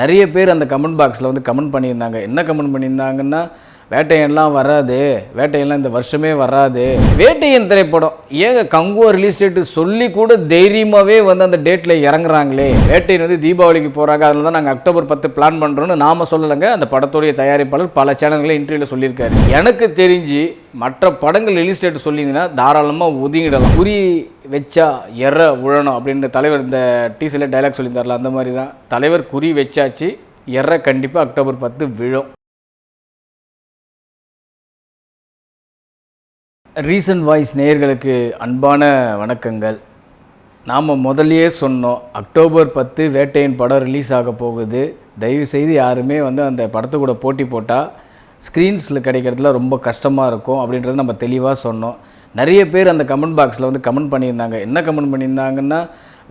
நிறைய பேர் அந்த கமெண்ட் பாக்ஸில் வந்து கமெண்ட் பண்ணியிருந்தாங்க. என்ன கமெண்ட் பண்ணியிருந்தாங்கன்னா வேட்டையன்லாம் வராது வேட்டையன்லாம் இந்த வருஷமே வராது. வேட்டையன் திரைப்படம் ஏங்க கங்குவா ரிலீஸ் டேட்டு சொல்லி கூட தைரியமாகவே வந்து அந்த டேட்டில் இறங்குறாங்களே. வேட்டையன் வந்து தீபாவளிக்கு போகிறாங்க அதில் தான் நாங்கள் அக்டோபர் பத்து பிளான் பண்ணுறோன்னு நாம சொல்லலைங்க. அந்த படத்துடைய தயாரிப்பாளர் பல சேனல்களில் இன்டர்வியூவில் சொல்லியிருக்காரு. எனக்கு தெரிஞ்சு மற்ற படங்கள் ரிலீஸ் டேட் சொல்லியிருந்தீங்கன்னா தாராளமாக ஒதுங்கிடலாம். குறி வச்சா எற உழணும் அப்படின்னு தலைவர் இந்த டீசில் டைலாக் சொல்லியிருந்தார்ல அந்த மாதிரி தான். தலைவர் குறி வச்சாச்சு எற கண்டிப்பாக அக்டோபர் பத்து விழும். ரீசன்ட் வாய்ஸ் நேயர்களுக்கு அன்பான வணக்கங்கள். நாம் முதல்லையே சொன்னோம் அக்டோபர் பத்து வேட்டையின் படம் ரிலீஸ் ஆக போகுது. தயவுசெய்து யாருமே வந்து அந்த படத்து கூட போட்டி போட்டால் ஸ்க்ரீன்ஸில் கிடைக்கிறதுல ரொம்ப கஷ்டமாக இருக்கும் அப்படின்றத நம்ம தெளிவாக சொன்னோம். நிறைய பேர் அந்த கமெண்ட் பாக்ஸில் வந்து கமெண்ட் பண்ணியிருந்தாங்க. என்ன கமெண்ட் பண்ணியிருந்தாங்கன்னா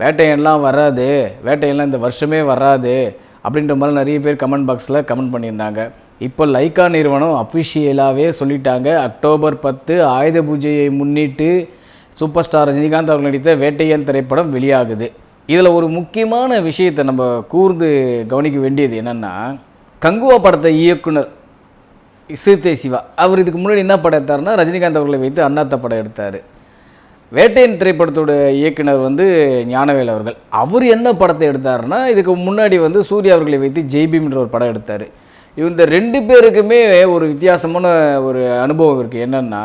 வேட்டையன்லாம் வராது வேட்டையெல்லாம் இந்த வருஷமே வராது அப்படின்ற மாதிரி நிறைய பேர் கமெண்ட் பாக்ஸில் கமெண்ட் பண்ணியிருந்தாங்க. இப்போ லைக்கா நிறுவனம் அஃபிஷியலாகவே சொல்லிட்டாங்க. அக்டோபர் பத்து ஆயுத பூஜையை முன்னிட்டு சூப்பர் ஸ்டார் ரஜினிகாந்த் அவர்கள் நடித்த வேட்டையன் திரைப்படம் வெளியாகுது. இதில் ஒரு முக்கியமான விஷயத்தை நம்ம கூர்ந்து கவனிக்க வேண்டியது என்னென்னா கங்குவா படத்தை இயக்குனர் சிறுத்தை சிவா அவர் இதுக்கு முன்னாடி என்ன படம் எடுத்தார்னா ரஜினிகாந்த் அவர்களை வைத்து அண்ணாத்த படம் எடுத்தார். வேட்டையன் திரைப்படத்தோட இயக்குனர் வந்து ஞானவேல் அவர்கள். அவர் என்ன படத்தை எடுத்தாருன்னா இதுக்கு முன்னாடி வந்து சூர்யா அவர்களை வைத்து ஜெய்பீம்ன்ற ஒரு படம் எடுத்தார். இந்த ரெண்டு பேருக்குமே ஒரு வித்தியாசமான ஒரு அனுபவம் இருக்குது என்னென்னா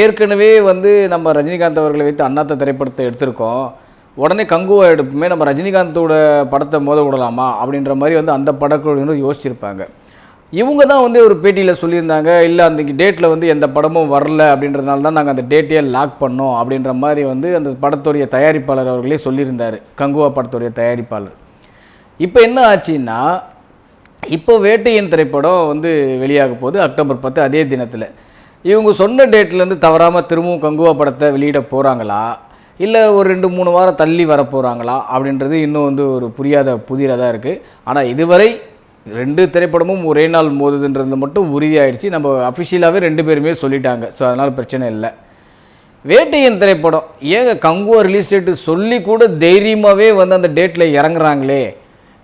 ஏற்கனவே வந்து நம்ம ரஜினிகாந்த் அவர்களை வைத்து அண்ணாத்த திரைப்படத்தை எடுத்திருக்கோம். உடனே கங்குவா எடுப்புமே நம்ம ரஜினிகாந்தோட படத்தை மோத விடலாமா அப்படின்ற மாதிரி வந்து அந்த படக்குழுவினர் யோசிச்சிருப்பாங்க. இவங்க தான் வந்து ஒரு பேட்டியில் சொல்லியிருந்தாங்க இல்லை அந்த டேட்டில் வந்து எந்த படமும் வரல அப்படின்றதுனால தான் நாங்கள் அந்த டேட்டையே லாக் பண்ணோம் அப்படின்ற மாதிரி வந்து அந்த படத்துடைய தயாரிப்பாளர் அவர்களே சொல்லியிருந்தார். கங்குவா படத்துடைய தயாரிப்பாளர். இப்போ என்ன ஆச்சுன்னா இப்போ வேட்டையின் திரைப்படம் வந்து வெளியாக போகுது அக்டோபர் பத்து அதே தினத்தில். இவங்க சொன்ன டேட்லேருந்து தவறாமல் திரும்பவும் கங்குவா படத்தை வெளியிட போகிறாங்களா இல்லை ஒரு ரெண்டு மூணு வாரம் தள்ளி வர போகிறாங்களா அப்படின்றது இன்னும் வந்து ஒரு புரியாத புதிராக தான் இருக்குது ஆனால் இதுவரை ரெண்டு திரைப்படமும் ஒரே நாள் மோதுதுன்றது மட்டும் உறுதியாயிடுச்சு. நம்ம அஃபிஷியலாகவே ரெண்டு பேருமே சொல்லிட்டாங்க. ஸோ அதனால் பிரச்சனை இல்லை. வேட்டையின் திரைப்படம். ஏங்க கங்குவா ரிலீஸ் டேட்டு சொல்லி கூட தைரியமாகவே வந்து அந்த டேட்டில் இறங்குறாங்களே?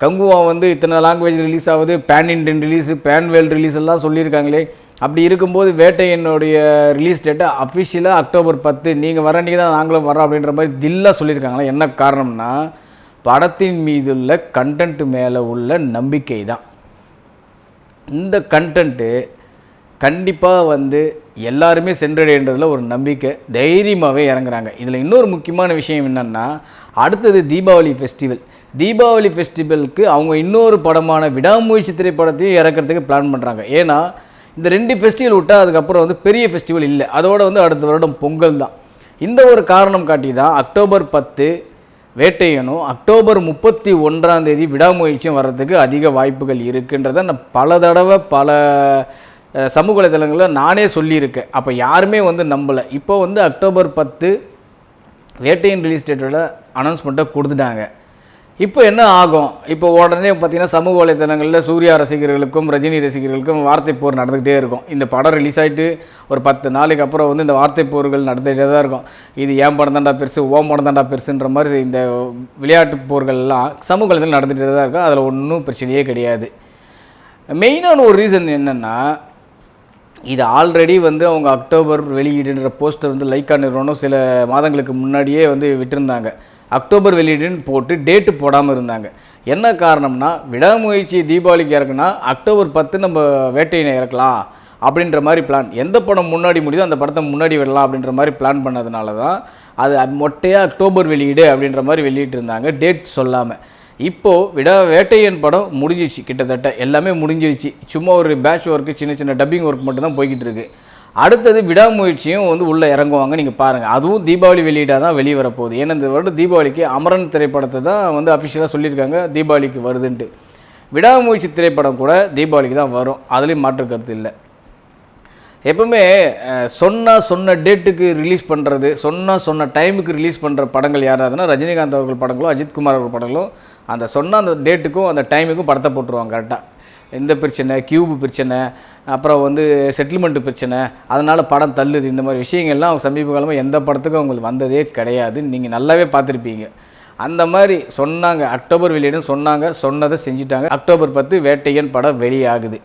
கங்குவா வந்து இத்தனை லாங்குவேஜ் ரிலீஸ் ஆகுது பேன் இண்டியன் ரிலீஸு பேன் வேல் ரிலீஸ் எல்லாம் சொல்லியிருக்காங்களே. அப்படி இருக்கும்போது வேட்டையனுடைய ரிலீஸ் டேட்டை அஃபிஷியலாக அக்டோபர் பத்து நீங்கள் வர அன்றைக்கி தான் நாங்களும் வரோம் அப்படின்ற மாதிரி தில்லாக சொல்லியிருக்காங்களா? என்ன காரணம்னா படத்தின் மீது உள்ள கண்டென்ட் மேலே உள்ள நம்பிக்கை தான். இந்த கண்டென்ட்டு கண்டிப்பாக வந்து எல்லாருமே சென்றடைன்றதில் ஒரு நம்பிக்கை தைரியமாகவே இறங்குறாங்க. இதில் இன்னொரு முக்கியமான விஷயம் என்னென்னா அடுத்தது தீபாவளி ஃபெஸ்டிவல் தீபாவளி ஃபெஸ்டிவலுக்கு அவங்க இன்னொரு படமான விடாமுயற்சி திரைப்படத்தையும் இறக்கிறதுக்கு பிளான் பண்ணுறாங்க ஏன்னா இந்த ரெண்டு ஃபெஸ்டிவல் விட்டால் அதுக்கப்புறம் வந்து பெரிய ஃபெஸ்டிவல் இல்லை. அதோட வந்து அடுத்த வருடம் பொங்கல் தான். இந்த ஒரு காரணம் காட்டி தான் அக்டோபர் பத்து வேட்டையனும் அக்டோபர் முப்பத்தி ஒன்றாம் தேதி விடாமுயற்சியும் வர்றதுக்கு அதிக வாய்ப்புகள் இருக்குன்றதை நான் பல தடவை பல சமூக வலைதளங்களில் நானே சொல்லியிருக்கேன். அப்போ யாருமே வந்து நம்பலை. இப்போ வந்து அக்டோபர் பத்து வேட்டையன் ரிலீஸ் டேட்டோட அனௌன்ஸ்மெண்ட்டை கொடுத்துட்டாங்க. இப்போ என்ன ஆகும்? இப்போ உடனே பார்த்தீங்கன்னா சமூக வலைத்தளங்களில் சூர்யா ரசிகர்களுக்கும் ரஜினி ரசிகர்களுக்கும் வார்த்தை போர் நடந்துக்கிட்டே இருக்கும். இந்த படம் ரிலீஸ் ஆகிட்டு ஒரு பத்து நாளைக்கு அப்புறம் வந்து இந்த வார்த்தை போர்கள் நடந்துகிட்டே தான் இருக்கும். இது ஏன் படம் தாண்டா பெருசு ஓம் படம் தாண்டா பெருசுன்ற மாதிரி இந்த விளையாட்டு போர்கள்லாம் சமூக வலைத்தளம் நடந்துகிட்டே தான் இருக்கும். அதில் ஒன்றும் பிரச்சனையே கிடையாது. மெயினான ஒரு ரீசன் என்னென்னா இது ஆல்ரெடி வந்து அவங்க அக்டோபர் வெளியீடுன்ற போஸ்டர் வந்து லைக்கா நிறுவனம் சில மாதங்களுக்கு முன்னாடியே வந்து விட்டுருந்தாங்க. அக்டோபர் வெளியீடுன்னு போட்டு டேட்டு போடாமல் இருந்தாங்க. என்ன காரணம்னா விடாமுயற்சி தீபாவளிக்கு இறக்குனா அக்டோபர் பத்து நம்ம வேட்டையினை இறக்கலாம் அப்படின்ற மாதிரி பிளான் எந்த படம் முன்னாடி முடியுதோ அந்த படத்தை முன்னாடி விடலாம் அப்படின்ற மாதிரி பிளான் பண்ணதுனால தான் அது மொட்டையாக அக்டோபர் வெளியீடு அப்படின்ற மாதிரி வெளியிட்டு இருந்தாங்க டேட் சொல்லாமல் இப்போது விட வேட்டையன் படம் முடிஞ்சிச்சு கிட்டத்தட்ட. எல்லாமே முடிஞ்சிருச்சு. சும்மா ஒரு பேட்ச் ஒர்க்கு சின்ன சின்ன டப்பிங் ஒர்க் மட்டும் தான் போய்கிட்டு இருக்குது அடுத்தது விடாமுயற்சியும் வந்து உள்ளே இறங்குவாங்க. நீங்கள் பாருங்கள் அதுவும் தீபாவளி வெளியீடாக தான் வெளியே வரப்போகுது. ஏன்னா இந்த வருடம் தீபாவளிக்கு அமரன் திரைப்படத்தை தான் வந்து அஃபிஷியலாக சொல்லியிருக்காங்க. தீபாவளிக்கு வருதுன்ட்டு. விடாமுயற்சி திரைப்படம் கூட தீபாவளிக்கு தான் வரும். அதுலேயும் மாற்று கருத்து இல்லை. எப்பவுமே சொன்னால் சொன்ன டேட்டுக்கு ரிலீஸ் பண்ணுறது சொன்னால் சொன்ன டைமுக்கு ரிலீஸ் பண்ணுற படங்கள் யாராவதுன்னா ரஜினிகாந்த் அவர்கள் படங்களோ அஜித்குமார் அவர்கள் படங்களோ அந்த சொன்ன அந்த டேட்டுக்கும் அந்த டைமுக்கும் படத்தை போட்டுருவாங்க கரெக்டாக எந்த பிரச்சனை கியூப் பிரச்சனை அப்புறம் வந்து செட்டில்மெண்ட் பிரச்சனை அதனால் படம் தள்ளுது இந்த மாதிரி விஷயங்கள்லாம் சமீப காலமாக எந்த படத்துக்கும் அவங்களுக்கு வந்ததே கிடையாது. நீங்கள் நல்லாவே பார்த்துருப்பீங்க. அந்த மாதிரி சொன்னாங்க அக்டோபர் வெளியிடும் சொன்னாங்க சொன்னதை செஞ்சுட்டாங்க. அக்டோபர் பத்து வேட்டையன் படம் வெளியாகுது.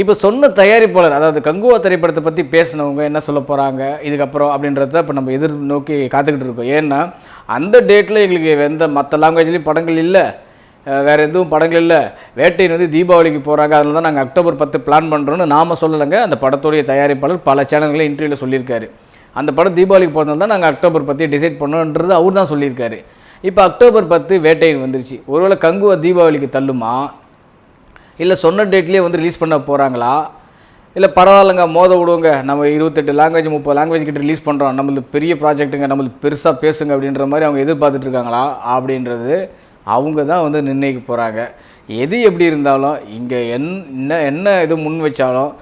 இப்போ சொன்ன தயாரிப்பாளர் அதாவது கங்குவா திரைப்படத்தை பற்றி பேசினவங்க என்ன சொல்ல போகிறாங்க இதுக்கப்புறம் அப்படின்றத இப்போ நம்ம எதிர்நோக்கி காத்துக்கிட்டு இருக்கோம். ஏன்னா அந்த டேட்டில் எங்களுக்கு எந்த மற்ற லாங்குவேஜ்லேயும் படங்கள் இல்லை. வேறு எதுவும் படங்கள் இல்லை. வேட்டையின் வந்து தீபாவளிக்கு போகிறாங்க அதில் தான் நாங்கள் அக்டோபர் பத்து பிளான் பண்ணுறோன்னு நாம சொல்லலைங்க. அந்த படத்துடைய தயாரிப்பாளர் பல சேனல்களில் இன்டர்வியூவில் சொல்லியிருக்காரு. அந்த படம் தீபாவளிக்கு போகிறதுனால தான் நாங்கள் அக்டோபர் பற்றி டிசைட் பண்ணோன்றது அவர் தான் சொல்லியிருக்காரு. இப்போ அக்டோபர் பத்து வேட்டையின் வந்துருச்சு. ஒருவேளை கங்குவா தீபாவளிக்கு தள்ளுமா? இல்லை சொன்ன டேட்லேயே வந்து ரிலீஸ் பண்ண போகிறாங்களா இல்லை பரவாயில்லைங்க மோத விடுவோங்க. நம்ம இருபத்தெட்டு லாங்குவேஜ் முப்பது லாங்குவேஜ் கிட்ட ரிலீஸ் பண்ணுறோம் நம்மளுக்கு பெரிய ப்ராஜெக்ட்டுங்க நம்மளுக்கு பெருசாக பேசுங்க அப்படின்ற மாதிரி அவங்க எதிர்பார்த்துட்ருக்காங்களா அப்படின்றது அவங்க தான் வந்து நிர்ணயிக்க போகிறாங்க எது எப்படி இருந்தாலும் இங்கே என் என்ன என்ன இது முன் வச்சாலும்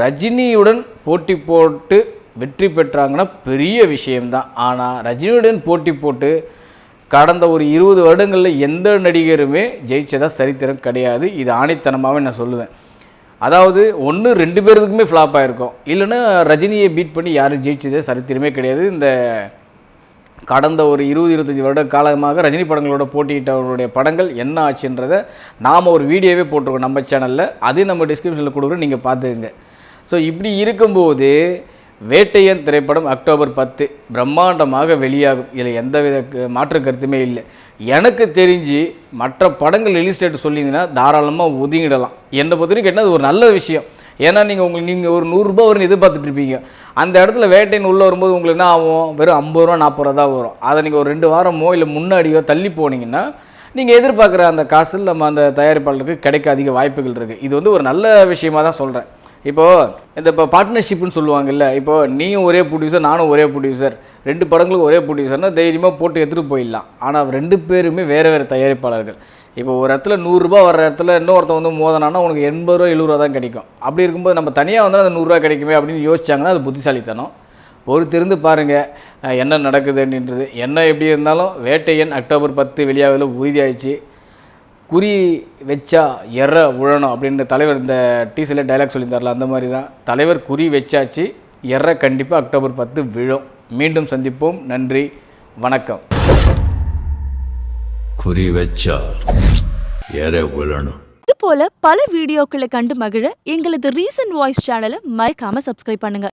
ரஜினியுடன் போட்டி போட்டு வெற்றி பெற்றாங்கன்னா பெரிய விஷயம்தான். ஆனால் ரஜினியுடன் போட்டி போட்டு கடந்த ஒரு இருபது வருடங்களில் எந்த நடிகருமே ஜெயிச்சதாக சரித்திரம் கிடையாது. இது ஆணித்தனமாகவே நான் சொல்லுவேன். அதாவது ஒன்று ரெண்டு பேருக்குமே ஃப்ளாப் ஆகிருக்கும் இல்லைன்னா ரஜினியை பீட் பண்ணி யாரும் ஜெயிச்சதே சரித்திரமே கிடையாது. இந்த கடந்த ஒரு இருபது இருபத்தஞ்சி வருட காலமாக ரஜினி படங்களோட போட்டியிட்டவருடைய படங்கள் என்ன ஆச்சுன்றதை நாம் ஒரு வீடியோவே போட்டிருக்கோம் நம்ம சேனலில் அதையும் நம்ம டிஸ்கிரிப்ஷனில் கொடுக்குறோம் நீங்கள் பார்த்துக்குங்க. ஸோ இப்படி இருக்கும்போது வேட்டையன் திரைப்படம் அக்டோபர் பத்து பிரம்மாண்டமாக வெளியாகும். இதில் எந்தவித மாற்று கருத்துமே இல்லை. எனக்கு தெரிஞ்சு மற்ற படங்கள் ரிலீஸ் டேட் சொல்லியிருந்தீங்கன்னா தாராளமாக ஒதுங்கிடலாம். என்னை பொறுத்த வரைக்கும் என்ன அது ஒரு நல்ல விஷயம். ஏன்னா நீங்கள் உங்களுக்கு நீங்கள் ஒரு நூறுரூபா வரும்னு எதிர்பார்த்துட்டு இருப்பீங்க அந்த இடத்துல வேட்டையின் உள்ளே வரும்போது உங்களுக்கு என்ன ஆகும்? வெறும் ஐம்பது ரூபா நாற்பது ரூபா தான் வரும். அதை நீங்கள் ஒரு ரெண்டு வாரமோ இல்லை முன்னாடியோ தள்ளி போனீங்கன்னா நீங்கள் எதிர்பார்க்குற அந்த காசில் நம்ம அந்த தயாரிப்பாளருக்கு கிடைக்க அதிக வாய்ப்புகள் இருக்குது இது வந்து ஒரு நல்ல விஷயமா தான் சொல்கிறேன் இப்போது இந்த இப்போ பார்ட்னர்ஷிப்னு சொல்லுவாங்கல்ல இப்போ நீயும் ஒரே ப்ரொடியூசர் நானும் ஒரே ப்ரொடியூசர் ரெண்டு படங்களும் ஒரே ப்ரொடியூசர்னால் தைரியமாக போட்டு எடுத்துகிட்டு போயிடலாம். ஆனால் ரெண்டு பேருமே வேறு வேறு தயாரிப்பாளர்கள். இப்போ ஒரு இடத்துல நூறுரூபா வர இடத்துல இன்னொருத்தன் வந்து மோதனானா உனக்கு எண்பது ரூபா எழுபது ரூபா தான் கிடைக்கும். அப்படி இருக்கும்போது நம்ம தனியாக வந்தால் அந்த நூறுரூவா கிடைக்குமே அப்படின்னு யோசிச்சாங்கன்னா அது புத்திசாலித்தனம். பொறுத்திருந்து பாருங்கள் என்ன நடக்குது அப்படின்றது. என்ன எப்படி இருந்தாலும் வேட்டையன் அக்டோபர் பத்து வெளியாகல உறுதியாயிடுச்சு. குறி வச்சா எற உழணும் அப்படின்னு தலைவர் இந்த டீசரில் டைலாக் சொல்லியிருந்தார்ல அந்த மாதிரி தான். தலைவர் குறி வச்சாச்சு எற கண்டிப்பாக அக்டோபர் பத்து விழும். மீண்டும் சந்திப்போம். நன்றி. வணக்கம். குறி வச்சா எற விழணும். இது போல பல வீடியோக்களை கண்டு மகிழ எங்களது ரீசன்ட் வாய்ஸ் சேனலை மறக்காம சப்ஸ்கிரைப் பண்ணுங்க.